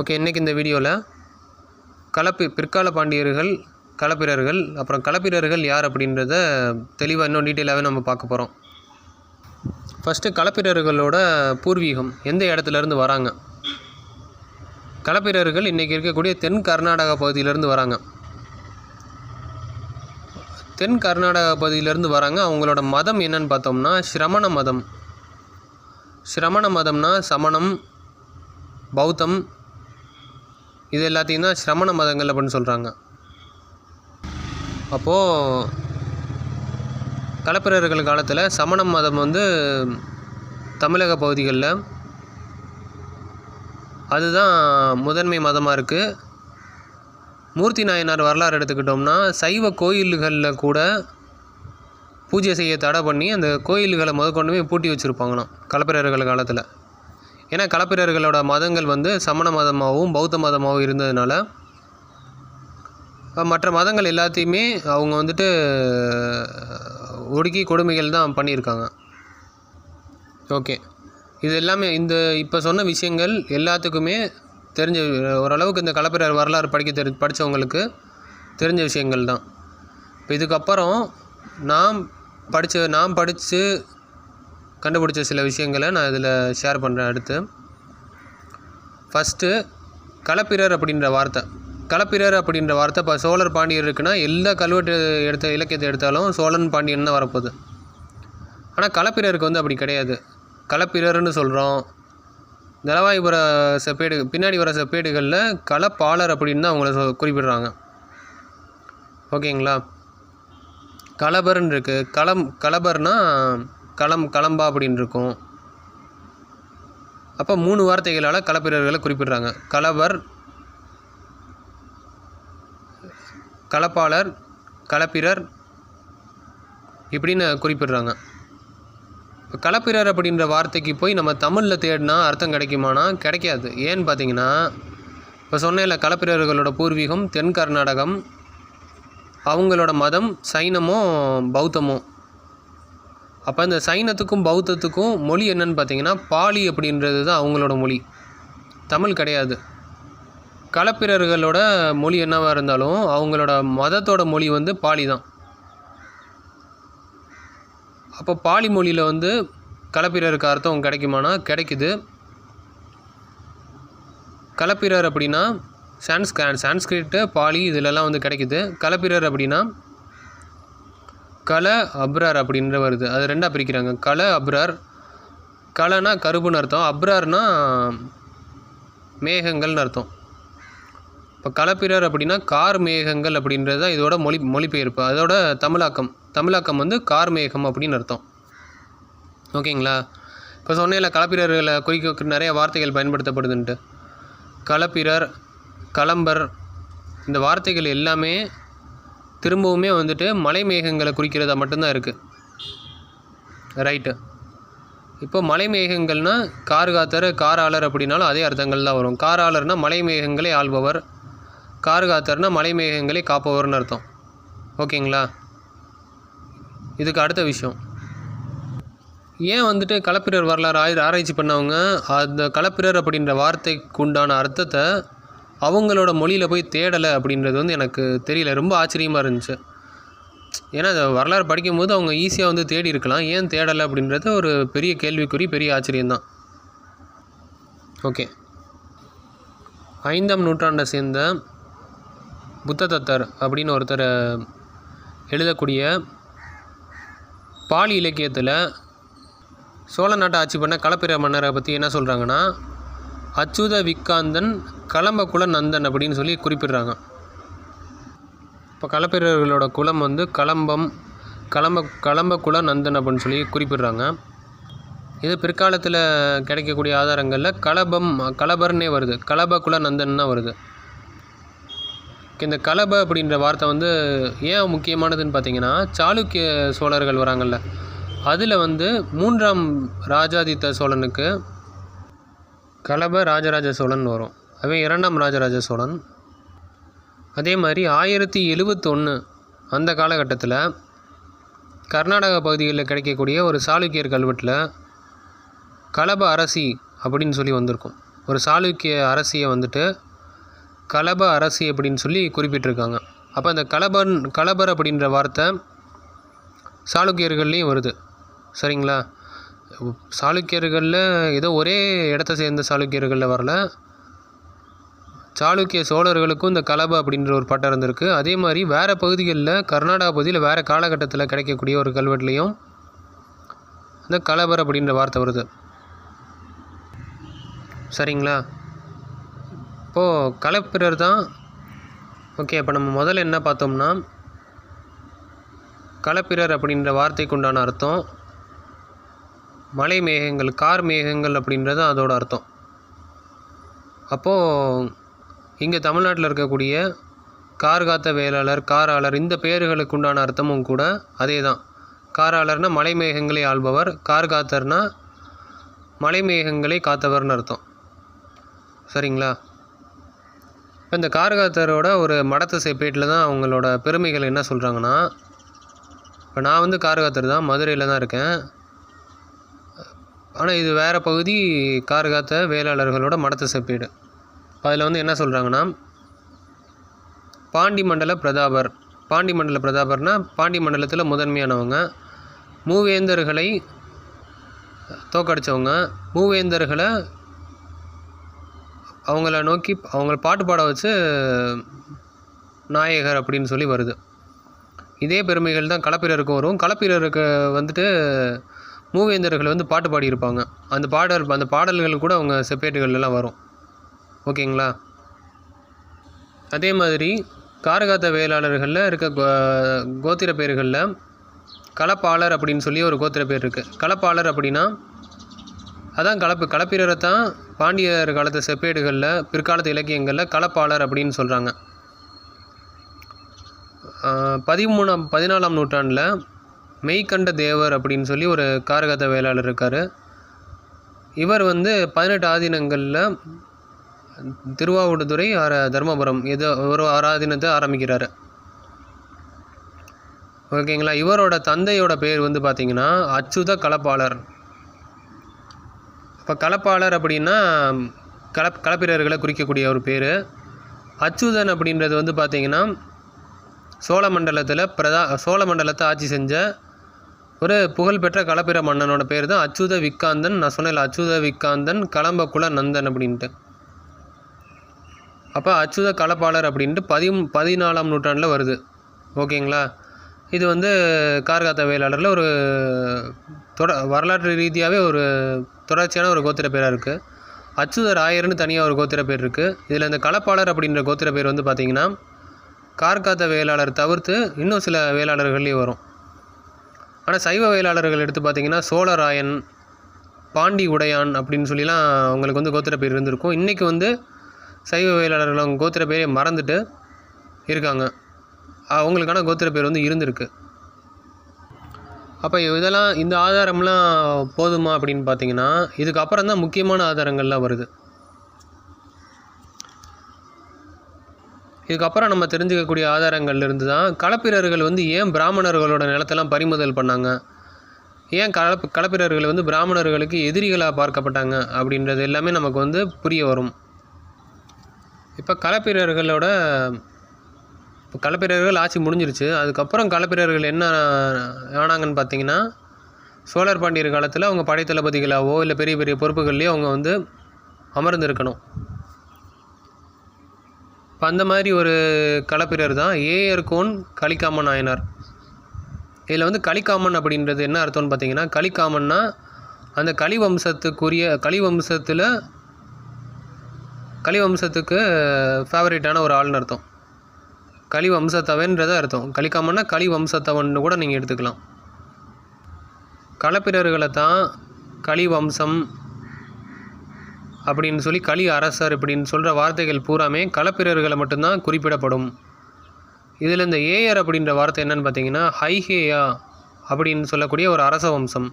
Okay இன்றைக்கி இந்த வீடியோவில் கலப்பி பிற்கால பாண்டியர்கள் களப்பிரர்கள் அப்புறம் களப்பிரர்கள் யார் அப்படின்றத தெளிவாக இன்னும் டீட்டெயிலாகவே நம்ம பார்க்க போகிறோம் ஃபஸ்ட்டு களப்பிரர்களோட பூர்வீகம் எந்த இடத்துலேருந்து வராங்க? களப்பிரர்கள் இன்றைக்கி இருக்கக்கூடிய தென் கர்நாடகா பகுதியிலேருந்து வராங்க. தென் கர்நாடகா பகுதியிலேருந்து வராங்க. அவங்களோட மதம் என்னன்னு பார்த்தோம்னா சிரமண மதம். சிரமண மதம்னா சமணம் பௌத்தம் இது எல்லாத்தையும் தான் சிரமண மதங்கள் அப்படின்னு சொல்கிறாங்க அப்போது களப்பிரர்கள் காலத்தில் சமண மதம் வந்து தமிழக பகுதிகளில் அதுதான் முதன்மை மதமாக இருக்குது மூர்த்தி நாயனார் வரலாறு எடுத்துக்கிட்டோம்னா சைவ கோயில்களில் கூட பூஜை செய்ய தடை பண்ணி அந்த கோயில்களை முத கொண்டு போய் பூட்டி வச்சுருப்பாங்களாம் களப்பிரர்கள் காலத்தில். ஏன்னா களப்பிரர்களோட மதங்கள் வந்து சமண மதமாகவும் பௌத்த மதமாகவும் இருந்ததுனால மற்ற மதங்கள் எல்லாத்தையுமே அவங்க வந்துட்டு ஒடுக்கி கொடுமைகள் தான் பண்ணியிருக்காங்க. ஓகே. இது எல்லாமே இந்த இப்போ சொன்ன விஷயங்கள் எல்லாத்துக்குமே தெரிஞ்ச ஓரளவுக்கு இந்த கலப்பிரர் வரலாறு படிக்க தெரி படித்தவங்களுக்கு தெரிஞ்ச விஷயங்கள் தான். இப்போ இதுக்கப்புறம் நாம் படித்த நாம் படித்து கண்டுபிடிச்ச சில விஷயங்களை நான் இதில் ஷேர் பண்ணுறேன் அடுத்து. ஃபஸ்ட்டு களப்பிரர் அப்படின்ற வார்த்தை. களப்பிரர் அப்படின்ற வார்த்தை இப்போ சோழர் பாண்டியர் இருக்குன்னா எல்லா கல்வெட்டு எடுத்த இலக்கியத்தை எடுத்தாலும் சோழன் பாண்டியன் தான் வரப்போகுது. ஆனால் களப்பிரருக்கு வந்து அப்படி கிடையாது. களப்பிரர்னு சொல்கிறோம் தலவாய்புர செப்பேடு பின்னாடி வர செப்பேடுகளில் களப்பாளர் அப்படின்னு தான் அவங்கள சொ குறிப்பிடுறாங்க. ஓகேங்களா? கலபர்னு இருக்குது களம் கலபர்னால் களம் களம்பா அப்படின்னு இருக்கும் அப்போ மூணு வார்த்தைகளால் களப்பிரர்களை குறிப்பிடுறாங்க. கலவர் களப்பாளர் களப்பிரர் இப்படின்னு குறிப்பிடுறாங்க. இப்போ களப்பிரர் அப்படின்ற வார்த்தைக்கு போய் நம்ம தமிழில் தேடினா அர்த்தம் கிடைக்குமானா? கிடைக்காது. ஏன்னு பார்த்தீங்கன்னா இப்போ சொன்னேன்ல களப்பிரர்களோட பூர்வீகம் தென் கர்நாடகம் அவங்களோட மதம் சைனமோ பௌத்தமோ. அப்போ இந்த சைனத்துக்கும் பௌத்தத்துக்கும் மொழி என்னன்னு பார்த்தீங்கன்னா பாலி அப்படின்றது தான் அவங்களோட மொழி. தமிழ் கிடையாது. களப்பிரர்களோட மொழி என்னவாக இருந்தாலும் அவங்களோட மதத்தோட மொழி வந்து பாலி தான் அப்போ பாலி மொழியில் வந்து களப்பிரருக்கு அர்த்தம் கிடைக்குமானா கிடைக்குது. களப்பிரர் அப்படின்னா சான்ஸ் சான்ஸ்கிரிட்டு பாலி இதிலெல்லாம் வந்து கிடைக்குது. களப்பிரர் அப்படின்னா கல அப்ரார் அப்படின்ற வருது. அது ரெண்டாக பிரிக்கிறாங்க. கல அப்ரார் கலைனா கருப்புன்னு அர்த்தம். அப்ரார்னா மேகங்கள்னு அர்த்தம். இப்போ களப்பிரர் அப்படின்னா கார் மேகங்கள் அப்படின்றது தான் இதோட மொழி மொழிபெயர்ப்பு. அதோட தமிழாக்கம். தமிழாக்கம் வந்து கார் மேகம் அப்படின்னு அர்த்தம். ஓகேங்களா? இப்போ சொன்னேன்ல களப்பிரர்களை குறிக்க நிறைய வார்த்தைகள் பயன்படுத்தப்படுதுன்ட்டு. களப்பிரர் களம்பர் இந்த வார்த்தைகள் எல்லாமே திரும்பவுமே வந்துட்டு மலை மேகங்களை குறிக்கிறதா மட்டும்தான் இருக்குது ரைட்டு இப்போ மலை மேகங்கள்னால் கார் காத்தர் காராளர் அப்படின்னாலும் அதே அர்த்தங்கள் தான் வரும். காராளர்னால் மலை மேகங்களை ஆள்பவர். கார் காத்தர்னால் மலை மேகங்களை காப்பவர்னு அர்த்தம். ஓகேங்களா? இதுக்கு அடுத்த விஷயம். ஏன் வந்துட்டு களப்பிரர் வரலாறு ஆய் ஆராய்ச்சி பண்ணவங்க அந்த களப்பிரர் அப்படின்ற வார்த்தைக்கு உண்டான அர்த்தத்தை அவங்களோட மொழியில் போய் தேடலை அப்படின்றது வந்து எனக்கு தெரியல. ரொம்ப ஆச்சரியமாக இருந்துச்சு. ஏன்னா அந்த வரலாறு படிக்கும்போது அவங்க ஈஸியாக வந்து தேடி இருக்கலாம். ஏன் தேடலை அப்படின்றது ஒரு பெரிய கேள்விக்குறி பெரிய ஆச்சரியம்தான் ஓகே. ஐந்தாம் நூற்றாண்டை சேர்ந்த புத்த தத்தர் அப்படின்னு ஒருத்தர் எழுதக்கூடிய பாலி இலக்கியத்தில் சோழ நாட்டை ஆட்சி பண்ண களப்பிர மன்னரை பற்றி என்ன சொல்கிறாங்கன்னா அச்சுத விக்காந்தன் களம்பகுல நந்தன் அப்படின்னு சொல்லி குறிப்பிடுறாங்க. இப்போ களப்பிரர்களோட குலம் வந்து களம்பம் கலம்ப குல நந்தன் அப்படின்னு சொல்லி குறிப்பிடுறாங்க. இது பிற்காலத்தில் கிடைக்கக்கூடிய ஆதாரங்களில் கலபம் கலபர்னே வருது. கலபகுல நந்தன் தான் வருது. இந்த கலப அப்படின்ற வார்த்தை வந்து ஏன் முக்கியமானதுன்னு பார்த்தீங்கன்னா சாளுக்கிய சோழர்கள் வராங்கல்ல அதில் வந்து மூன்றாம் ராஜாதித்த சோழனுக்கு கலப ராஜராஜ சோழன் வரும். அவன் இரண்டாம் ராஜராஜ சோழன். அதே மாதிரி ஆயிரத்தி எழுபத்தொன்று அந்த காலகட்டத்தில் கர்நாடக பகுதிகளில் கிடைக்கக்கூடிய ஒரு சாளுக்கியர் கல்வெட்டில் கலப அரசி அப்படின்னு சொல்லி வந்திருக்கும். ஒரு சாளுக்கிய அரசியை வந்துட்டு கலப அரசி அப்படின்னு சொல்லி குறிப்பிட்டிருக்காங்க. அப்போ அந்த கலபன் கலபர் அப்படின்ற வார்த்தை சாளுக்கியர்கள்லேயும் வருது. சரிங்களா? சாளுக்கியர்களில் ஏதோ ஒரே இடத்த சேர்ந்த சாளுக்கியர்களில் வரல. சாளுக்கிய சோழர்களுக்கும் இந்த கலப அப்படின்ற ஒரு பட்டம் இருந்திருக்கு. அதே மாதிரி வேறு பகுதிகளில் கர்நாடகா பகுதியில் வேறு காலகட்டத்தில் கிடைக்கக்கூடிய ஒரு கல்வெட்டுலேயும் இந்த கலபர் அப்படின்ற வார்த்தை வருது. சரிங்களா? இப்போது கலப்பிரர் தான். ஓகே அப்போ நம்ம முதல்ல என்ன பார்த்தோம்னா கலப்பிரர் அப்படின்ற வார்த்தைக்கு உண்டான அர்த்தம் மலை மேகங்கள் கார் மேகங்கள் அப்படின்றது அதோட அர்த்தம். அப்போது இங்கே தமிழ்நாட்டில் இருக்கக்கூடிய கார் காத்த வேளாளர் காராளர் இந்த பெயர்களுக்கு உண்டான அர்த்தமும் கூட அதே தான் காராளர்னா மலை மேகங்களை ஆள்பவர் கார் காத்தர்னா மலை மேகங்களை காத்தவர்னு அர்த்தம். சரிங்களா? இப்போ இந்த கார்காத்தரோட ஒரு மடத்து செப்பேட்டில் தான் அவங்களோட பெருமைகள் என்ன சொல்கிறாங்கன்னா இப்போ நான் வந்து கார்காத்தர் தான் மதுரையில் தான் இருக்கேன். ஆனால் இது வேறு பகுதி கார்காத்த வேளாளர்களோட மடத்து செப்பேடு. அதில் வந்து என்ன சொல்கிறாங்கன்னா பாண்டி மண்டல பிரதாபர். பாண்டி மண்டல பிரதாபர்னா பாண்டி மண்டலத்தில் முதன்மையானவங்க. மூவேந்தர்களை தோக்கடித்தவங்க மூவேந்தர்களை அவங்கள நோக்கி அவங்கள பாட்டு பாட வச்சு நாயகர் அப்படின்னு சொல்லி வருது. இதே பெருமைகள் தான் களப்பிரருக்கும் வரும். களப்பிரருக்கு வந்துட்டு மூவேந்தர்கள் வந்து பாட்டு பாடியிருப்பாங்க. அந்த பாடல் அந்த பாடல்கள் கூட அவங்க செப்பேட்டுகள்லாம் வரும். ஓகேங்களா? அதே மாதிரி காரகாத்த வேளாளர்களில் இருக்க கோ கோத்திர பேர்களில் களப்பாளர் அப்படின்னு சொல்லி ஒரு கோத்திர பேர் இருக்குது களப்பாளர் அப்படின்னா அதான் கலப்பு களப்பிரரை தான் பாண்டியர் காலத்து செப்பேடுகளில் பிற்காலத்து இலக்கியங்களில் கலப்பாளர் அப்படின்னு சொல்கிறாங்க பதிமூணாம் பதினாலாம் நூற்றாண்டில் மெய்கண்ட தேவர் அப்படின்னு சொல்லி ஒரு காரகத்த வேளாளர் இருக்கார். இவர் வந்து பதினெட்டு ஆதீனங்களில் திருவாவூடுதுறை ஆர தர்மபுரம் இது ஒரு ஆராதீனத்தை ஆரம்பிக்கிறாரு. ஓகேங்களா? இவரோட தந்தையோட பேர் வந்து பார்த்திங்கன்னா அச்சுத கலப்பாளர். இப்போ கலப்பாளர் அப்படின்னா கலப் கலப்பிரர்களை குறிக்கக்கூடிய ஒரு பேர். அச்சுதன் அப்படின்றது வந்து பார்த்திங்கன்னா சோழ மண்டலத்தில் பிரதா சோழ மண்டலத்தை ஆட்சி செஞ்ச ஒரு புகழ்பெற்ற கலப்பிர மன்னனோட பேர் தான் அச்சுத விக்காந்தன். நான் சொன்னேன் அச்சுத விக்காந்தன் களம்பக்குல நந்தன் அப்படின்ட்டு. அப்போ அச்சுத கலப்பாளர் அப்படின்ட்டு பதி பதினாலாம் நூற்றாண்டில் வருது. ஓகேங்களா? இது வந்து கார்காத்த வேளாளரில் ஒரு தொட வரலாற்று ரீதியாகவே ஒரு தொடர்ச்சியான ஒரு கோத்திர பேராக இருக்குது அச்சுத ராயர்னு தனியாக ஒரு கோத்திர பேர் இருக்குது இதில் இந்த களப்பாளர் அப்படின்ற கோத்திர பேர் வந்து பார்த்திங்கன்னா கார்காத்த வேளாளர் தவிர்த்து இன்னும் சில வேளாளர்கள்லேயும் வரும். ஆனால் சைவ வேளாளர்கள் எடுத்து பார்த்திங்கன்னா சோழராயன் பாண்டி உடையான் அப்படின்னு சொல்லிலாம் அவங்களுக்கு வந்து கோத்திர பேர் இருந்திருக்கும். இன்றைக்கி வந்து சைவ வேளாளர்கள் அவங்க கோத்திர பேரே மறந்துட்டு இருக்காங்க. அவங்களுக்கான கோத்திர பேர் வந்து இருந்திருக்கு. அப்போ இதெல்லாம் இந்த ஆதாரம்லாம் போதுமா அப்படின்னு பார்த்தீங்கன்னா இதுக்கப்புறம் தான் முக்கியமான ஆதாரங்கள்லாம் வருது. இதுக்கப்புறம் நம்ம தெரிஞ்சுக்கக்கூடிய ஆதாரங்கள்ல இருந்து தான் களப்பிரர்கள் வந்து ஏன் பிராமணர்களோட நிலத்தெல்லாம் பறிமுதல் பண்ணாங்க? ஏன் கலப்பு களப்பிரர்கள் வந்து பிராமணர்களுக்கு எதிரிகளாக பார்க்கப்பட்டாங்க? அப்படின்றது எல்லாமே நமக்கு வந்து புரிய வரும். இப்போ களப்பிரர்களோட இப்போ களப்பிரர்கள் ஆட்சி முடிஞ்சிருச்சு. அதுக்கப்புறம் களப்பிரர்கள் என்ன ஆனாங்கன்னு பார்த்தீங்கன்னா சோழர் பாண்டியர் காலத்தில் அவங்க படை தளபதிகளாவோ இல்லை பெரிய பெரிய பொறுப்புகள்லேயோ அவங்க வந்து அமர்ந்திருக்கணும். இப்போ அந்த மாதிரி ஒரு களப்பிரர் தான் ஏஆர் கோன் கலிக்காமன் ஆயனார். இதில் வந்து கலிக்காமன் அப்படின்றது என்ன அர்த்தம்னு பார்த்தீங்கன்னா கலிக்காமன்னா அந்த கலிவம்சத்துக்குரிய கலிவம்சத்தில் கலி வம்சத்துக்கு ஃபேவரேட்டான ஒரு ஆள்னு அர்த்தம். கலி வம்சத்தவன்றதை அர்த்தம். கலிக்காமன்னா கலி வம்சத்தவன் கூட நீங்கள் எடுத்துக்கலாம். களப்பிரர்களை தான் கலி வம்சம் அப்படின்னு சொல்லி களி அரசர் இப்படின்னு சொல்கிற வார்த்தைகள் பூராமே களப்பிரர்களை மட்டும்தான் குறிப்பிடப்படும். இதில் இந்த ஏயர் அப்படின்ற வார்த்தை என்னன்னு பார்த்தீங்கன்னா ஹைஹேயா அப்படின்னு சொல்லக்கூடிய ஒரு அரச வம்சம்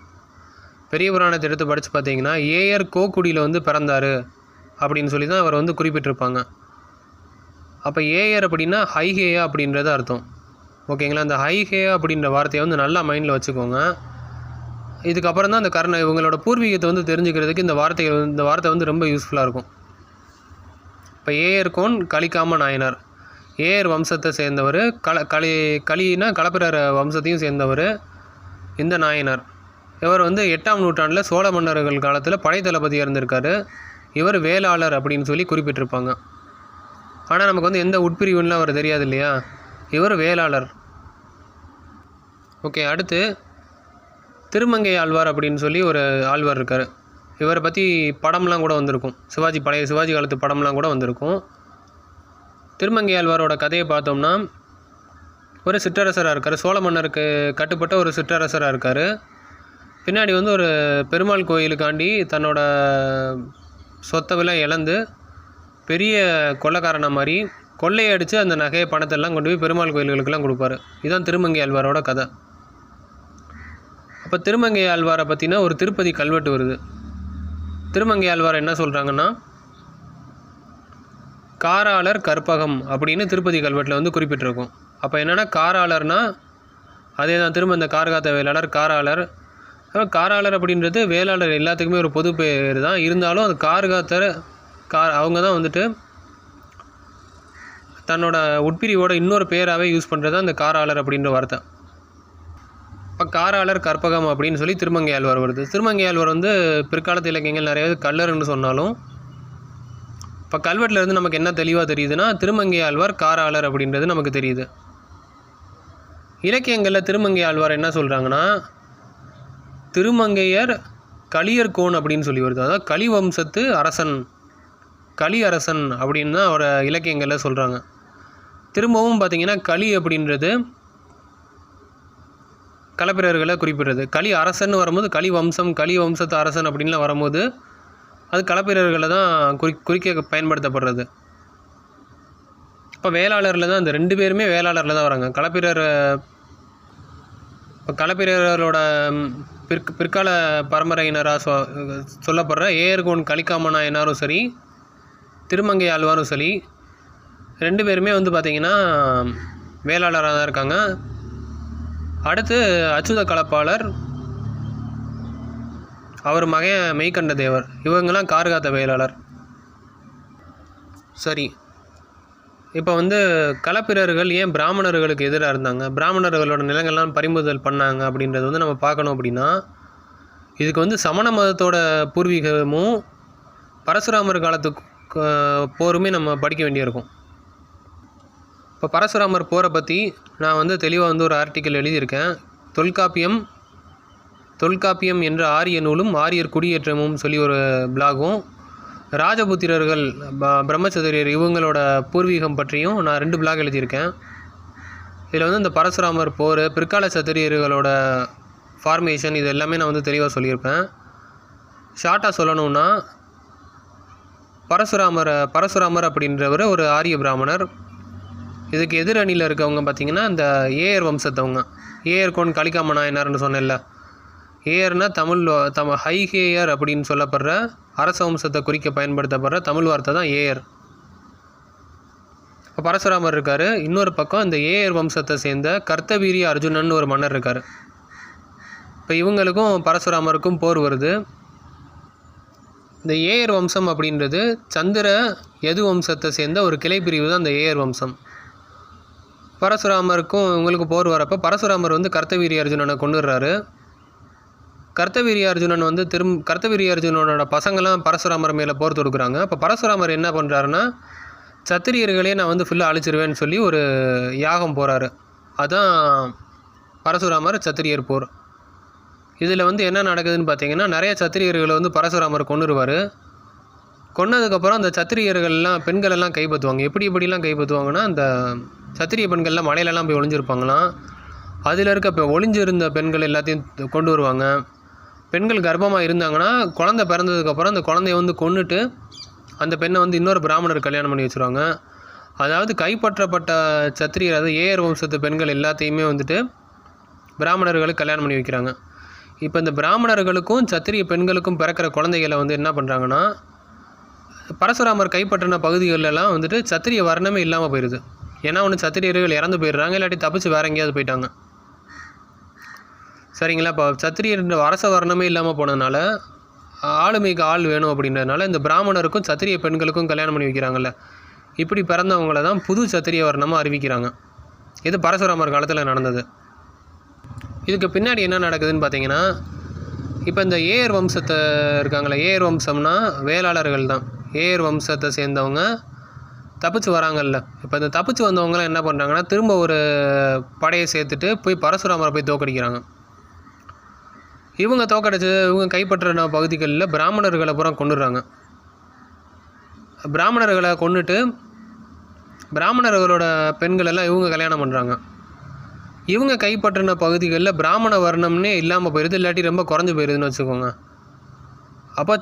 பெரிய புராணத்தை எடுத்து படித்து பார்த்தீங்கன்னா ஏயர் கோக்குடியில் வந்து பிறந்தார். அப்படின்னு சொல்லி தான் அவர் வந்து குறிப்பிட்டிருப்பாங்க. அப்போ ஏஆர் அப்படின்னா ஹைஹேயா அப்படின்றது அர்த்தம். ஓகேங்களா? அந்த ஹைஹேயா அப்படின்ற வார்த்தையை வந்து நல்லா மைண்டில் வச்சுக்கோங்க. இதுக்கப்புறம் தான் அந்த கர்ண இவங்களோட பூர்வீகத்தை வந்து தெரிஞ்சுக்கிறதுக்கு இந்த வார்த்தைகள் இந்த வார்த்தை வந்து ரொம்ப யூஸ்ஃபுல்லாக இருக்கும். இப்போ AR cone Kalikkama Nayanar. AR வம்சத்தை சேர்ந்தவர் கல களி களினா களப்பிரர் வம்சத்தையும் சேர்ந்தவர் இந்த நாயனார். இவர் வந்து எட்டாம் நூற்றாண்டில் சோழ மன்னர்கள் காலத்தில் படை தளபதியாக இருந்திருக்காரு. இவர் வேளாளர் அப்படின்னு சொல்லி குறிப்பிட்டிருப்பாங்க. ஆனால் நமக்கு வந்து எந்த உட்பிரிவுன்னு அவர் தெரியாது இல்லையா இவர் வேளாளர். ஓகே அடுத்து திருமங்கை ஆழ்வார் அப்படின்னு சொல்லி ஒரு ஆழ்வார் இருக்கார். இவரை பற்றி படம்லாம் கூட வந்திருக்கும். சிவாஜி பழைய சிவாஜி காலத்து படம்லாம் கூட வந்திருக்கும். திருமங்கை ஆழ்வாரோட கதையை பார்த்தோம்னா ஒரு சிற்றரசராக இருக்கார். சோழ மன்னருக்கு கட்டுப்பட்ட ஒரு சிற்றரசராக இருக்கார். பின்னாடி வந்து ஒரு பெருமாள் கோயிலுக்காண்டி தன்னோட சொத்தவெல்லாம் இழந்து பெரிய கொள்ளைக்காரனை மாதிரி கொள்ளையடித்து அந்த நகை பணத்தெல்லாம் கொண்டு போய் பெருமாள் கோயில்களுக்கெல்லாம் கொடுப்பாரு. இதுதான் திருமங்கை ஆழ்வாரோட கதை. அப்போ திருமங்கை ஆழ்வாரை பற்றினா ஒரு திருப்பதி கல்வெட்டு வருது. திருமங்கை ஆழ்வார் என்ன சொல்கிறாங்கன்னா காராளர் கற்பகம் அப்படின்னு திருப்பதி கல்வெட்டில் வந்து குறிப்பிட்டிருக்கும். அப்போ என்னென்னா காராளர்னால் அதே தான் திரும்ப இந்த கார்காத்த வேளாளர் காராளர் ஆனால் காராளர் அப்படின்றது வேளாளர் எல்லாத்துக்குமே ஒரு பொது பேர் தான். இருந்தாலும் அது கார்காத்தர் கார் அவங்க தான் வந்துட்டு தன்னோட உட்பிரிவோட இன்னொரு பேராகவே யூஸ் பண்ணுறது தான் இந்த காராளர் அப்படின்ற வார்த்தை. இப்போ காராளர் கற்பகம் அப்படின்னு சொல்லி திருமங்கை ஆழ்வார் வருது. திருமங்கையாழ்வார் வந்து பிற்காலத்து இலக்கியங்கள் நிறைய கல்லர்னு சொன்னாலும் இப்போ கல்வெட்டில் இருந்து நமக்கு என்ன தெளிவாக தெரியுதுன்னா திருமங்கை ஆழ்வார் காராளர் அப்படின்றது நமக்கு தெரியுது. இலக்கியங்களில் திருமங்கை ஆழ்வார் என்ன சொல்கிறாங்கன்னா திருமங்கையர் களியர்கோன் அப்படின்னு சொல்லி வருது. அதாவது களி வம்சத்து அரசன் களி அரசன் அப்படின்னு தான் அவரை இலக்கியங்களில் சொல்கிறாங்க திரும்பவும் பார்த்திங்கன்னா களி அப்படின்றது களப்பிரர்களை குறிப்பிடுறது. களி அரசன் வரும்போது களி வம்சம் களி வம்சத்து அரசன் அப்படின்லாம் வரும்போது அது களப்பிரர்களை தான் குறி குறிக்க பயன்படுத்தப்படுறது. இப்போ வேளாளரில் தான் இந்த ரெண்டு பேருமே வேளாளரில் தான் வராங்க. களப்பிரர் இப்போ களப்பிரரோட பிற்க பிற்கால பரம்பரையினராக சொ சொல்லப்படுற ஏர்கோன் கலிக்காம நாயனாரும் சரி திருமங்கை ஆழ்வாரும் சரி ரெண்டு பேருமே வந்து பார்த்திங்கன்னா வேளாளராக தான் இருக்காங்க. அடுத்து அச்சுத கலப்பாளர் அவர் மகன் மெய்கண்ட தேவர். இவங்கெல்லாம் கார்காத்த வேளாளர். சரி. இப்போ வந்து களப்பிரர்கள் ஏன் பிராமணர்களுக்கு எதிராக இருந்தாங்க? பிராமணர்களோட நிலங்கள்லாம் பறிமுதல் பண்ணாங்க அப்படின்றது வந்து நம்ம பார்க்கணும் அப்படின்னா இதுக்கு வந்து சமண மதத்தோட பூர்வீகமும் பரசுராமர் காலத்துக்கு போருமே நம்ம படிக்க வேண்டியிருக்கும். இப்போ பரசுராமர் போரை பற்றி நான் வந்து தெளிவாக வந்து ஒரு ஆர்டிக்கல் எழுதியிருக்கேன். தொல்காப்பியம் தொல்காப்பியம் என்ற ஆரிய நூலும் ஆரியர் குடியேற்றமும் சொல்லி ஒரு பிளாகும் ராஜபுத்திரர்கள் ப- இவங்களோட பூர்வீகம் பற்றியும் நான் ரெண்டு பிளாக் எழுதியிருக்கேன். இதில் வந்து இந்த பரசுராமர் போர் பிற்கால சதுரியர்களோட ஃபார்மேஷன் இது எல்லாமே நான் வந்து தெளிவாக சொல்லியிருப்பேன். ஷார்ட்டாக சொல்லணும்னா பரசுராமர் பரசுராமர் அப்படின்றவர் ஒரு ஆரிய பிராமணர். இதுக்கு எதிரணியில் இருக்கவங்க பார்த்தீங்கன்னா இந்த ஏயர் வம்சத்தவங்க. ஏயர் கோன் கலிக்காம நாயனார்னு சொன்னேன்ல. ஏயர்னா தமிழ் தம தம ஹைகேயர் அப்படின்னு சொல்லப்படுற அரச வம்சத்தை குறிக்க பயன்படுத்தப்படுற தமிழ் வார்த்தை தான் ஏயர் இப்போ பரசுராமர் இருக்கார். இன்னொரு பக்கம் இந்த ஏயர் வம்சத்தை சேர்ந்த கர்த்தவீரிய அர்ஜுனன் ஒரு மன்னர் இருக்கார். இப்போ இவங்களுக்கும் பரசுராமருக்கும் போர் வருது. இந்த ஏயர் வம்சம் அப்படின்றது சந்திர எது வம்சத்தை சேர்ந்த ஒரு கிளை பிரிவு தான் இந்த ஏயர் வம்சம். பரசுராமருக்கும் இவங்களுக்கு போர் வரப்போ பரசுராமர் வந்து கர்த்தவீரிய அர்ஜுனனை கொண்டுடுறாரு கர்த்தவீரிய அர்ஜுனன் வந்து திரும் கர்த்தவீரிய அர்ஜுனனோட பசங்களாம் பரசுராமர் மேலே போர் தொடுக்குறாங்க. அப்போ பரசுராமர் என்ன பண்ணுறாருன்னா சத்திரியர்களே நான் வந்து ஃபுல்லாக அழிச்சிருவேன்னு சொல்லி ஒரு யாகம் போகிறாரு அதான் பரசுராமர் சத்திரியர் போர். இதில் வந்து என்ன நடக்குதுன்னு பார்த்தீங்கன்னா நிறைய சத்திரியர்களை வந்து பரசுராமர் கொண்டுருவார் கொன்னதுக்கப்புறம் அந்த சத்திரியர்கள்லாம் பெண்களெல்லாம் கைப்பற்றுவாங்க. எப்படி எப்படிலாம் கைப்பற்றுவாங்கன்னா அந்த சத்திரிய பெண்கள்லாம் மலையிலலாம் போய் ஒளிஞ்சிருப்பாங்களாம். அதில் இருக்க இப்போ ஒளிஞ்சிருந்த பெண்கள் எல்லாத்தையும் கொண்டு வருவாங்க. பெண்கள் கர்ப்பமாக இருந்தாங்கன்னா குழந்த பிறந்ததுக்கப்புறம் அந்த குழந்தைய வந்து கொண்டுட்டு அந்த பெண்ணை வந்து இன்னொரு பிராமணர் கல்யாணம் பண்ணி வச்சுருவாங்க. அதாவது கைப்பற்றப்பட்ட சத்திரியர் அதாவது ஏஆர் வம்சத்து பெண்கள் எல்லாத்தையுமே வந்துட்டு பிராமணர்களுக்கு கல்யாணம் பண்ணி வைக்கிறாங்க. இப்போ இந்த பிராமணர்களுக்கும் சத்திரிய பெண்களுக்கும் பிறக்கிற குழந்தைகளை வந்து என்ன பண்ணுறாங்கன்னா பரசுராமர் கைப்பற்றின பகுதிகளெல்லாம் வந்துட்டு சத்திரிய வர்ணமே இல்லாமல் போயிடுது ஏன்னா ஒன்று சத்திரியர்கள் இறந்து போயிடுறாங்க இல்லாட்டி தப்பிச்சு வேற எங்கேயாவது போயிட்டாங்க. சரிங்களா? இப்போ சத்திரியன்ற அரச வர்ணமே இல்லாமல் போனதுனால ஆளுமைக்கு ஆள் வேணும் அப்படின்றதுனால இந்த பிராமணருக்கும் சத்திரிய பெண்களுக்கும் கல்யாணம் பண்ணி வைக்கிறாங்கல்ல. இப்படி பிறந்தவங்கள தான் புது சத்திரிய வர்ணமாக அறிவிக்கிறாங்க. இது பரசுராமர் காலத்தில் நடந்தது. இதுக்கு பின்னாடி என்ன நடக்குதுன்னு பார்த்தீங்கன்னா இப்போ இந்த ஏர் வம்சத்தை இருக்காங்களே ஏர் வம்சம்னா வேளாளர்கள் தான். ஏர் வம்சத்தை சேர்ந்தவங்க தப்பிச்சு வராங்கல்ல. இப்போ இந்த தப்பிச்சு வந்தவங்களாம் என்ன பண்ணுறாங்கன்னா திரும்ப ஒரு படையை சேர்த்துட்டு போய் பரசுராமரை போய் தோக்கடிக்கிறாங்க. இவங்க தோக்கடிச்சு இவங்க கைப்பற்றின பகுதிகளில் பிராமணர்களை பூரா கொண்டுடுறாங்க பிராமணர்களை கொண்டுட்டு பிராமணர்களோட பெண்களெல்லாம் இவங்க கல்யாணம் பண்ணுறாங்க இவங்க கைப்பற்றின பகுதிகளில் பிராமண வர்ணம்னே இல்லாமல் போயிடுது இல்லாட்டி ரொம்ப குறைஞ்சி போயிடுதுன்னு வச்சுக்கோங்க. அப்போ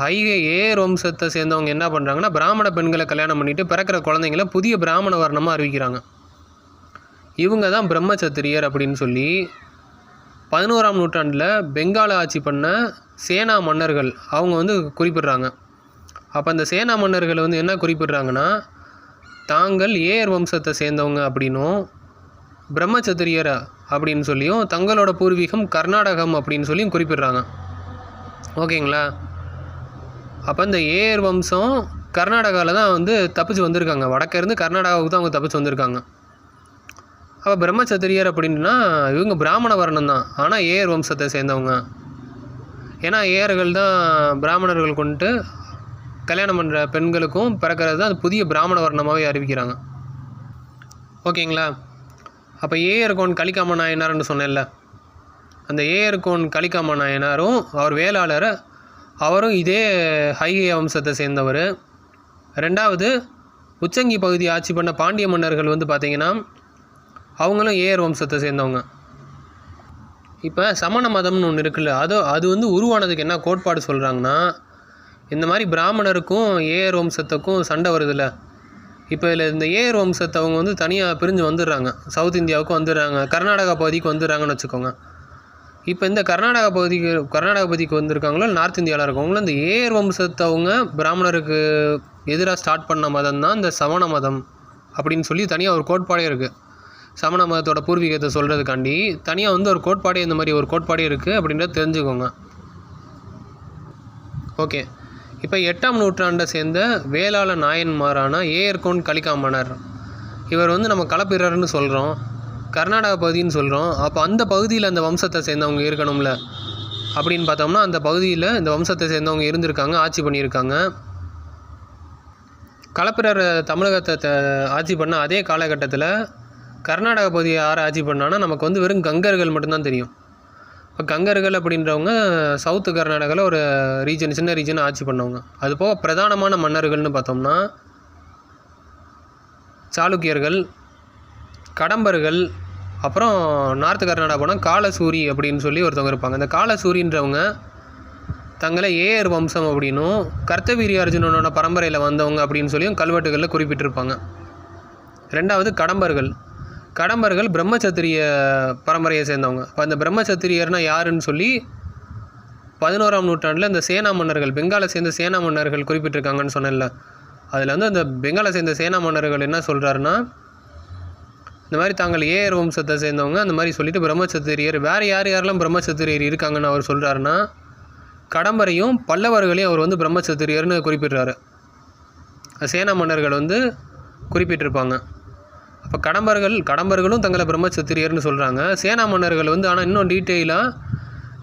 ஹை ஏர் வம்சத்தை சேர்ந்தவங்க என்ன பண்ணுறாங்கன்னா பிராமண பெண்களை கல்யாணம் பண்ணிட்டு பிறக்கிற குழந்தைங்கள புதிய பிராமண வர்ணமாக அறிவிக்கிறாங்க. இவங்க தான் பிரம்மச்சத்திரியர் அப்படின்னு சொல்லி பதினோராம் நூற்றாண்டில் பெங்கால ஆட்சி பண்ண சேனா மன்னர்கள் அவங்க வந்து குறிப்பிடுறாங்க. அப்போ அந்த சேனா மன்னர்கள் வந்து என்ன குறிப்பிடுறாங்கன்னா தாங்கள் ஏஆர் வம்சத்தை சேர்ந்தவங்க அப்படின்னும் பிரம்மச்சத்திரியர் அப்படின்னு சொல்லியும் தங்களோட பூர்வீகம் கர்நாடகம் அப்படின்னு சொல்லியும் குறிப்பிடுறாங்க. ஓகேங்களா? அப்போ இந்த ஏஆர் வம்சம் கர்நாடகாவில் தான் வந்து தப்பிச்சு வந்திருக்காங்க. வடக்கேருந்து கர்நாடகாவுக்கு தான் அவங்க தப்பிச்சு வந்திருக்காங்க. அப்போ பிரம்மச்சத்திரியர் அப்படின்னா இவங்க பிராமண வர்ணம் தான். ஆனால் ஏர் வம்சத்தை சேர்ந்தவங்க. ஏன்னா ஏர்கள் தான் பிராமணர்கள் கொண்டு கல்யாணம் பண்ணுற பெண்களுக்கும் பிறக்கிறது தான் அது புதிய பிராமண வர்ணமாகவே அறிவிக்கிறாங்க. ஓகேங்களா? அப்போ ஏஆர்கோன் கலிக்காம நாயனார்னு சொன்னேன்ல. அந்த ஏஆர்கோன் கலிக்காம நாயனாரும் அவர் வேளாளர் அவரும் இதே ஹைகை வம்சத்தை சேர்ந்தவர். ரெண்டாவது உச்சங்கி பகுதி ஆட்சி பண்ண பாண்டிய மன்னர்கள் வந்து பார்த்திங்கன்னா அவங்களும் ஏஆர் வம்சத்தை சேர்ந்தவங்க. இப்போ சமண மதம்னு ஒன்று இருக்குல்ல அது அது வந்து உருவானதுக்கு என்ன கோட்பாடு சொல்கிறாங்கன்னா இந்த மாதிரி பிராமணருக்கும் ஏஆர் வம்சத்துக்கும் சண்டை வருதுல்ல. இப்போ இதில் இந்த ஏஆர் வம்சத்தை அவங்க வந்து தனியாக பிரிஞ்சு வந்துடுறாங்க. சவுத் இந்தியாவுக்கும் வந்துடுறாங்க கர்நாடகா பகுதிக்கு வந்துடுறாங்கன்னு வச்சுக்கோங்க. இப்போ இந்த கர்நாடகா பகுதிக்கு கர்நாடகா பகுதிக்கு வந்திருக்காங்களோ நார்த் இந்தியாவில் இருக்கவங்களோ இந்த ஏர் வம்சத்தை அவங்க பிராமணருக்கு எதிராக ஸ்டார்ட் பண்ண மதம் தான் இந்த சமண மதம் அப்படின்னு சொல்லி தனியாக ஒரு கோட்பாடே இருக்குது சமண மதத்தோட பூர்வீகத்தை சொல்கிறதுக்காண்டி தனியாக வந்து ஒரு கோட்பாடே இந்த மாதிரி ஒரு கோட்பாடே இருக்குது அப்படின்றத தெரிஞ்சுக்கோங்க. ஓகே. இப்போ எட்டாம் நூற்றாண்டை சேர்ந்த வேளாள நாயன்மாரான ஏயர்கோன் கலிகாமனர். இவர் வந்து நம்ம களப்பிரர்னு சொல்கிறோம் கர்நாடகா பகுதின்னு சொல்கிறோம் அப்போ அந்த பகுதியில் அந்த வம்சத்தை சேர்ந்தவங்க இருக்கணும்ல. அப்படின்னு பார்த்தோம்னா அந்த பகுதியில் இந்த வம்சத்தை சேர்ந்தவங்க இருந்திருக்காங்க ஆட்சி பண்ணியிருக்காங்க. களப்பிரர் தமிழகத்தை த- ஆட்சி பண்ண அதே காலகட்டத்தில் கர்நாடக பகுதியை யார் ஆட்சி பண்ணான்னா நமக்கு வந்து வெறும் கங்கர்கள் மட்டும்தான் தெரியும். இப்போ கங்கர்கள் அப்படின்றவங்க சவுத்து கர்நாடகாவில் ஒரு ரீஜன் சின்ன ரீஜனை ஆட்சி பண்ணவங்க. அது போக பிரதானமான மன்னர்கள்னு பார்த்தோம்னா சாளுக்கியர்கள் கடம்பர்கள் அப்புறம் நார்த் கர்நாடகா போனால் காலசூரி அப்படின்னு சொல்லி ஒருத்தவங்க இருப்பாங்க. இந்த காலசூரின்றவங்க தங்களை ஏஆர் வம்சம் அப்படின்னும் கர்த்தவீரிய அர்ஜுனனோட பரம்பரையில் வந்தவங்க அப்படின்னு சொல்லியும் கல்வெட்டுகளில் குறிப்பிட்டிருப்பாங்க. ரெண்டாவது கடம்பர்கள். கடம்பர்கள் பிரம்மச்சத்திரிய பரம்பரையை சேர்ந்தவங்க. இப்போ அந்த பிரம்மச்சத்திரியர்னா யாருன்னு சொல்லி பதினோராம் நூற்றாண்டில் இந்த சேனா மன்னர்கள் பெங்காலை சேர்ந்த சேனா மன்னர்கள் குறிப்பிட்டிருக்காங்கன்னு சொன்னேன்ல. அதில் வந்து அந்த பெங்காலை சேர்ந்த சேனா மன்னர்கள் என்ன சொல்கிறாருன்னா இந்த மாதிரி தாங்கள் ஏஆர் வம்சத்தை சேர்ந்தவங்க அந்த மாதிரி சொல்லிட்டு பிரம்மச்சத்திரியர் வேறு யார் யாரெல்லாம் பிரம்மச்சத்திரியர் இருக்காங்கன்னு அவர் சொல்கிறாருன்னா கடம்பரையும் பல்லவர்களையும் அவர் வந்து பிரம்மச்சத்திரியர்னு குறிப்பிடுறாரு. சேனா மன்னர்கள் வந்து குறிப்பிட்டிருப்பாங்க. அப்போ கடம்பர்கள் கடம்பர்களும் தங்களை பிரம்மச்சத்திரியர்னு சொல்கிறாங்க சேனா மன்னர்கள் வந்து ஆனால் இன்னும் டீட்டெயிலாக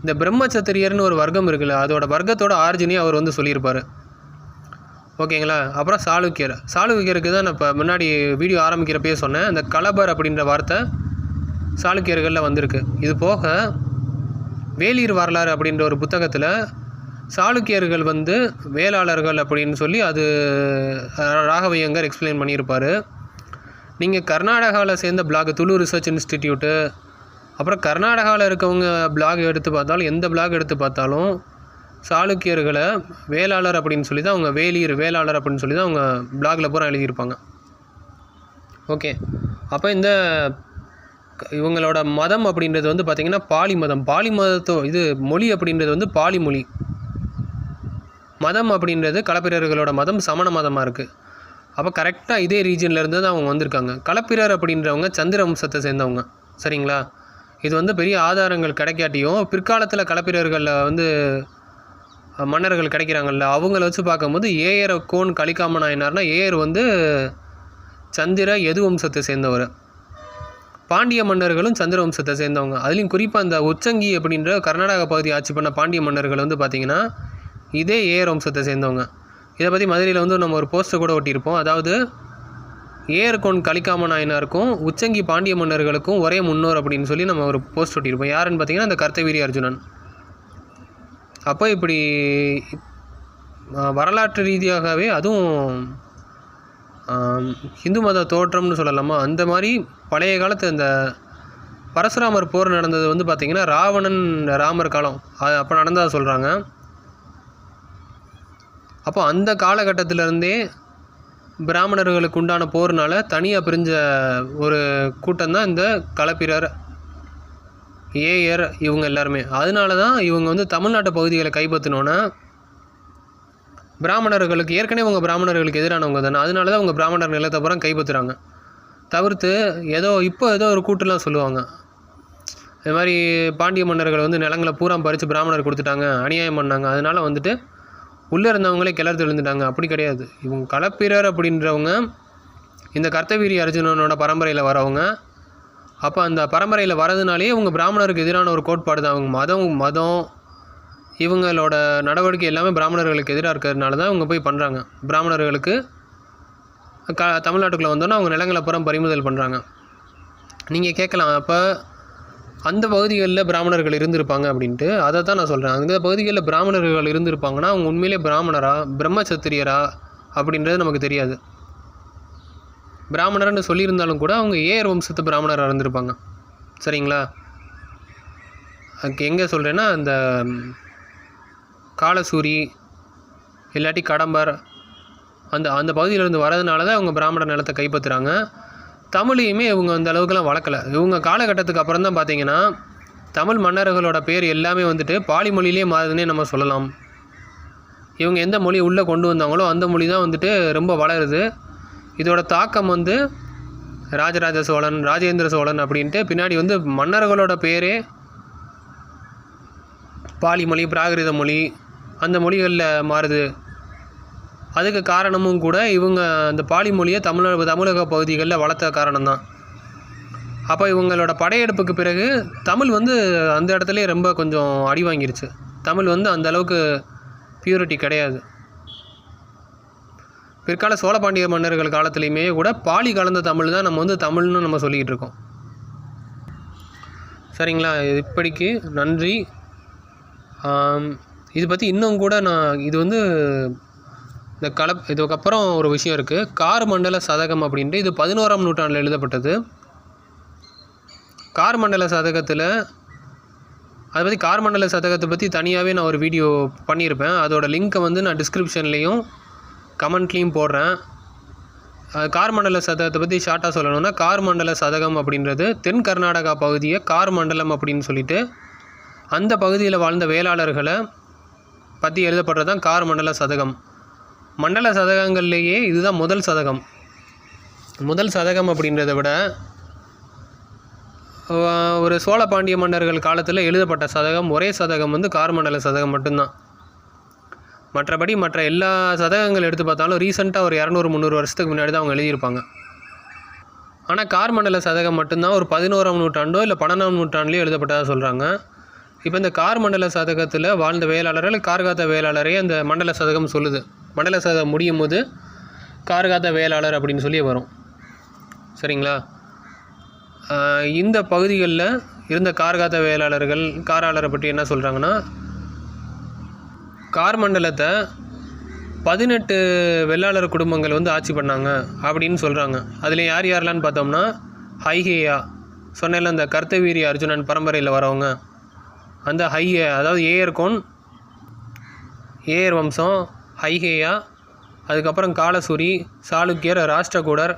இந்த பிரம்மச்சத்திரியர்னு ஒரு வர்க்கம் இருக்குல்ல அதோட வர்க்கத்தோட ஆர்ஜினே அவர் வந்து சொல்லியிருப்பார். ஓகேங்களா? அப்புறம் சாளுக்கியர். சாளுக்கியருக்கு தான் நான் இப்போ முன்னாடி வீடியோ ஆரம்பிக்கிறப்பே சொன்னேன். இந்த கலபர் அப்படின்ற வார்த்தை சாளுக்கியர்களில் வந்திருக்கு. இது போக வேலீர் வரலாறு அப்படின்ற ஒரு புத்தகத்தில் சாளுக்கியர்கள் வந்து வேளாளர்கள் அப்படின்னு சொல்லி அது ராகவையங்கர் எக்ஸ்பிளைன் பண்ணியிருப்பார். நீங்கள் கர்நாடகாவில் சேர்ந்த பிளாக் துளு ரிசர்ச் இன்ஸ்டிடியூட்டு அப்புறம் கர்நாடகாவில் இருக்கவங்க பிளாக் எடுத்து பார்த்தாலும் எந்த பிளாக் எடுத்து பார்த்தாலும் சாளுக்கியர்களை வேளாளர் அப்படின்னு சொல்லி தான் அவங்க வேலீர் வேளாளர் அப்படின்னு சொல்லி தான் அவங்க பிளாகில் பூரா எழுதியிருப்பாங்க. ஓகே அப்போ இந்த இவங்களோட மதம் அப்படின்றது வந்து பார்த்திங்கன்னா பாலி மதம். பாலி மதத்தோ இது மொழி அப்படின்றது வந்து பாலி மொழி மதம் அப்படின்றது களப்பிரர்களோட மதம் சமண மதமாக இருக்குது அப்போ கரெக்டாக இதே ரீஜன்லேருந்து தான் அவங்க வந்திருக்காங்க. களப்பிரர் அப்படின்றவங்க சந்திர வம்சத்தை சேர்ந்தவங்க. சரிங்களா? இது வந்து பெரிய ஆதாரங்கள் கிடைக்காட்டியும் பிற்காலத்தில் களப்பிரர்களில் வந்து மன்னர்கள் கிடைக்கிறாங்கல்ல அவங்கள வச்சு பார்க்கும்போது ஏயர கோன் கலிக்காம நாயனார்னா ஏயர் வந்து சந்திர எது வம்சத்தை சேர்ந்தவர். பாண்டிய மன்னர்களும் சந்திர வம்சத்தை சேர்ந்தவங்க. அதுலேயும் குறிப்பாக அந்த உச்சங்கி அப்படின்ற கர்நாடக பகுதி ஆட்சி பண்ண பாண்டிய மன்னர்கள் வந்து பார்த்திங்கன்னா இதே ஏயர் வம்சத்தை சேர்ந்தவங்க. இதை பற்றி மதுரையில் வந்து நம்ம ஒரு போஸ்டர் கூட ஒட்டியிருப்போம். அதாவது ஏர்கோன் கலிக்காம நாயனாருக்கும் உச்சங்கி பாண்டிய மன்னர்களுக்கும் ஒரே முன்னோர் அப்படின்னு சொல்லி நம்ம ஒரு போஸ்ட் ஒட்டியிருப்போம். யாருன்னு பார்த்தீங்கன்னா அந்த கர்த்தவீரி அர்ஜுனன். அப்போ இப்படி வரலாற்று ரீதியாகவே அதுவும் இந்து மத தோற்றம்னு சொல்லலாமா? அந்த மாதிரி பழைய காலத்து அந்த பரசுராமர் போர் நடந்தது வந்து பார்த்திங்கன்னா ராவணன் ராமர் காலம். அது அப்போ நடந்ததாக சொல்கிறாங்க அப்போ அந்த காலகட்டத்திலேருந்தே பிராமணர்களுக்கு உண்டான போர்னால் தனியாக பிரிஞ்ச ஒரு கூட்டம் தான் இந்த களப்பிரர் ஏயர் இவங்க எல்லாருமே. அதனால தான் இவங்க வந்து தமிழ்நாட்டு பகுதிகளை கைப்பற்றினோன்னா பிராமணர்களுக்கு ஏற்கனவே அவங்க பிராமணர்களுக்கு எதிரானவங்க தானே. அதனால தான் அவங்க பிராமணர் நிலத்தை பூரா கைப்பற்றுறாங்க. தவிர்த்து ஏதோ இப்போ ஏதோ ஒரு கூட்டுலாம் சொல்லுவாங்க. இது மாதிரி பாண்டிய மன்னர்கள் வந்து நிலங்களை பூரா பறித்து பிராமணர் கொடுத்துட்டாங்க அநியாயம் பண்ணாங்க. அதனால வந்துட்டு உள்ளே இருந்தவங்களே கிளர்த்து விழுந்துட்டாங்க அப்படி கிடையாது. இவங்க களப்பிரர் அப்படின்றவங்க இந்த கர்த்தவீரி அர்ஜுனனோட பரம்பரையில் வரவங்க. அப்போ அந்த பரம்பரையில் வரதுனாலேயே இவங்க பிராமணருக்கு எதிரான ஒரு கோட்பாடு தான். அவங்க மதம் மதம் இவங்களோட நடவடிக்கை எல்லாமே பிராமணர்களுக்கு எதிராக இருக்கிறதுனால தான் இவங்க போய் பண்ணுறாங்க பிராமணர்களுக்கு க தமிழ்நாட்டுக்குள்ளே வந்தோன்னே அவங்க நிலங்களை புறம் பறிமுதல் பண்ணுறாங்க நீங்கள் கேட்கலாம். அப்போ அந்த பகுதிகளில் பிராமணர்கள் இருந்திருப்பாங்க அப்படின்ட்டு அதை தான் நான் சொல்கிறேன் அந்த பகுதிகளில் பிராமணர்கள் இருந்திருப்பாங்கன்னா அவங்க உண்மையிலே பிராமணரா பிரம்மச்சத்திரியரா அப்படின்றது நமக்கு தெரியாது. பிராமணர்னு சொல்லியிருந்தாலும் கூட அவங்க ஏர் வம்சத்து பிராமணராக இருந்திருப்பாங்க. சரிங்களா? அதுக்கு எங்கே சொல்கிறேன்னா அந்த காலசூரி இல்லாட்டி கடம்பர் அந்த அந்த பகுதியிலேருந்து வரதுனால தான் அவங்க பிராமண நிலத்தை கைப்பற்றுறாங்க. தமிழையுமே இவங்க அந்த அளவுக்குலாம் வளர்க்கல. இவங்க காலகட்டத்துக்கு அப்புறம் தான் பார்த்தீங்கன்னா தமிழ் மன்னர்களோட பேர் எல்லாமே வந்துட்டு பாலி மொழியிலே மாறுதுன்னே நம்ம சொல்லலாம். இவங்க எந்த மொழி உள்ளே கொண்டு வந்தாங்களோ அந்த மொழி தான் வந்துட்டு ரொம்ப வளருது. இதோட தாக்கம் வந்து ராஜராஜ சோழன் ராஜேந்திர சோழன் அப்படின்ட்டு பின்னாடி வந்து மன்னர்களோட பேரே பாலி மொழி பிராகிருத மொழி அந்த மொழிகளில் மாறுது. அதுக்கு காரணமும் கூட இவங்க அந்த பாலி மொழியை தமிழக தமிழக பகுதிகளில் வளர்த்த காரணம்தான். அப்போ இவங்களோட படையெடுப்புக்கு பிறகு தமிழ் வந்து அந்த இடத்துலே ரொம்ப கொஞ்சம் அடி வாங்கிருச்சு. தமிழ் வந்து அந்த அளவுக்கு பியூரிட்டி கிடையாது. பிற்கால சோழ பாண்டிய மன்னர்கள் காலத்துலேயுமே கூட பாலி கலந்த தமிழ் தான் நம்ம வந்து தமிழ்னு நம்ம சொல்லிக்கிட்டு இருக்கோம். சரிங்களா? இப்படிக்கு நன்றி. இது பற்றி இன்னும் கூட நான் இது வந்து இந்த கலப் இதுக்கப்புறம் ஒரு விஷயம் இருக்குது கார் மண்டல சதகம் அப்படின்ட்டு இது பதினோராம் நூற்றாண்டில் எழுதப்பட்டது. கார் மண்டல சதகத்தில் அதை பற்றி கார் மண்டல சதகத்தை பற்றி தனியாகவே நான் ஒரு வீடியோ பண்ணியிருப்பேன். அதோட லிங்க்கை வந்து நான் டிஸ்கிரிப்ஷன்லேயும் கமெண்ட்லேயும் போடுறேன். கார்மண்டல கார் மண்டல சதகத்தை பற்றி ஷார்ட்டாக சொல்லணும்னா கார் மண்டல சதகம் அப்படின்றது தென் கர்நாடகா பகுதியை கார் மண்டலம் அப்படின்னு சொல்லிட்டு அந்த பகுதியில் வாழ்ந்த வேளாளர்களை பற்றி எழுதப்படுறது தான் கார் மண்டல சதகம். மண்டல சதகங்கள்லேயே இதுதான் முதல் சதகம். முதல் சதகம் அப்படின்றத விட ஒரு சோழ பாண்டிய மன்னர்கள் காலத்தில் எழுதப்பட்ட சதகம் ஒரே சதகம் வந்து கார்மண்டல சதகம் மட்டும்தான். மற்றபடி மற்ற எல்லா சதகங்கள் எடுத்து பார்த்தாலும் ரீசெண்டாக ஒரு இரநூறு முந்நூறு வருஷத்துக்கு முன்னாடி தான் அவங்க எழுதியிருப்பாங்க. ஆனால் கார்மண்டல சதகம் மட்டும்தான் ஒரு பதினோராம் நூற்றாண்டோ இல்லை பன்னெண்டாம் நூற்றாண்டுலேயோ எழுதப்பட்டதாக சொல்கிறாங்க இப்போ இந்த கார்மண்டல சதகத்தில் வாழ்ந்த வேளாளர்கள் கார்காத்த வேளாளரே அந்த மண்டல சதகம் சொல்லுது. மண்டல சதகம் முடியும் போது கார்காத்த வேளாளர் அப்படின்னு சொல்லி வரும். சரிங்களா? இந்த பகுதிகளில் இருந்த கார்காத்த வேளாளர்கள் காராளரை பற்றி என்ன சொல்கிறாங்கன்னா கார் மண்டலத்தை பதினெட்டு வெள்ளாளர் குடும்பங்கள் வந்து ஆட்சி பண்ணாங்க அப்படின்னு சொல்கிறாங்க அதில் யார் யாரெல்லாம்னு பார்த்தோம்னா ஹைஹேயா சொன்னேன்ல அந்த கர்த்தவீரி அர்ஜுனன் பரம்பரையில் வரவங்க. அந்த ஹையே அதாவது ஏயர்கோன் ஏயர் வம்சம் ஹைஹேயா அதுக்கப்புறம் காலசூரி சாளுக்கியர் ராஷ்டிரகூடர்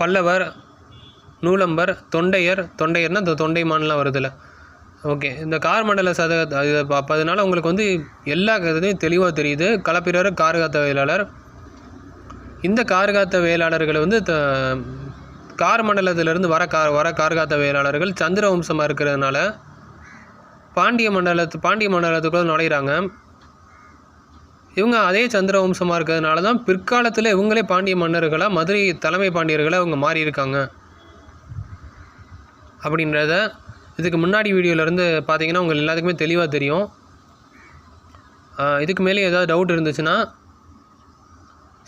பல்லவர் நூலம்பர் தொண்டையர் தொண்டையர்னா இந்த தொண்டைமான்லாம் வருதுல்ல. ஓகே இந்த கார் மண்டல சத அது அப்போ உங்களுக்கு வந்து எல்லா இதுலையும் தெளிவாக தெரியுது. களப்பிரர் கார்காத்த வேளாளர். இந்த கார்காத்த வேளாளர்களை வந்து த கார் மண்டலத்திலேருந்து வர கார் வர கார்காத்த வேளாளர்கள் சந்திர வம்சமாக இருக்கிறதுனால பாண்டிய மண்டலத்து பாண்டிய மண்டலத்துக்குள்ளே நுழையிறாங்க. இவங்க அதே சந்திர வம்சமாக இருக்கிறதுனால தான் பிற்காலத்தில் இவங்களே பாண்டிய மன்னர்களாக மதுரை தலைமை பாண்டியர்களாக அவங்க மாறியிருக்காங்க அப்படின்றத இதுக்கு முன்னாடி வீடியோலேருந்து பார்த்தீங்கன்னா உங்களுக்கு எல்லாத்துக்குமே தெளிவாக தெரியும். இதுக்கு மேலே ஏதாவது டவுட் இருந்துச்சுன்னா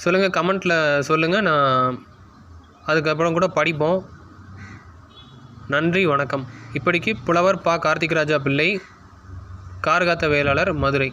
சொல்லுங்கள் கமெண்ட்டில் சொல்லுங்கள் நான் அதுக்கப்புறம் கூட படிப்போம். நன்றி வணக்கம். இப்படிக்கு புலவர் பா. கார்த்திக் ராஜா பிள்ளை கார்காத்த வேளாளர் மதுரை.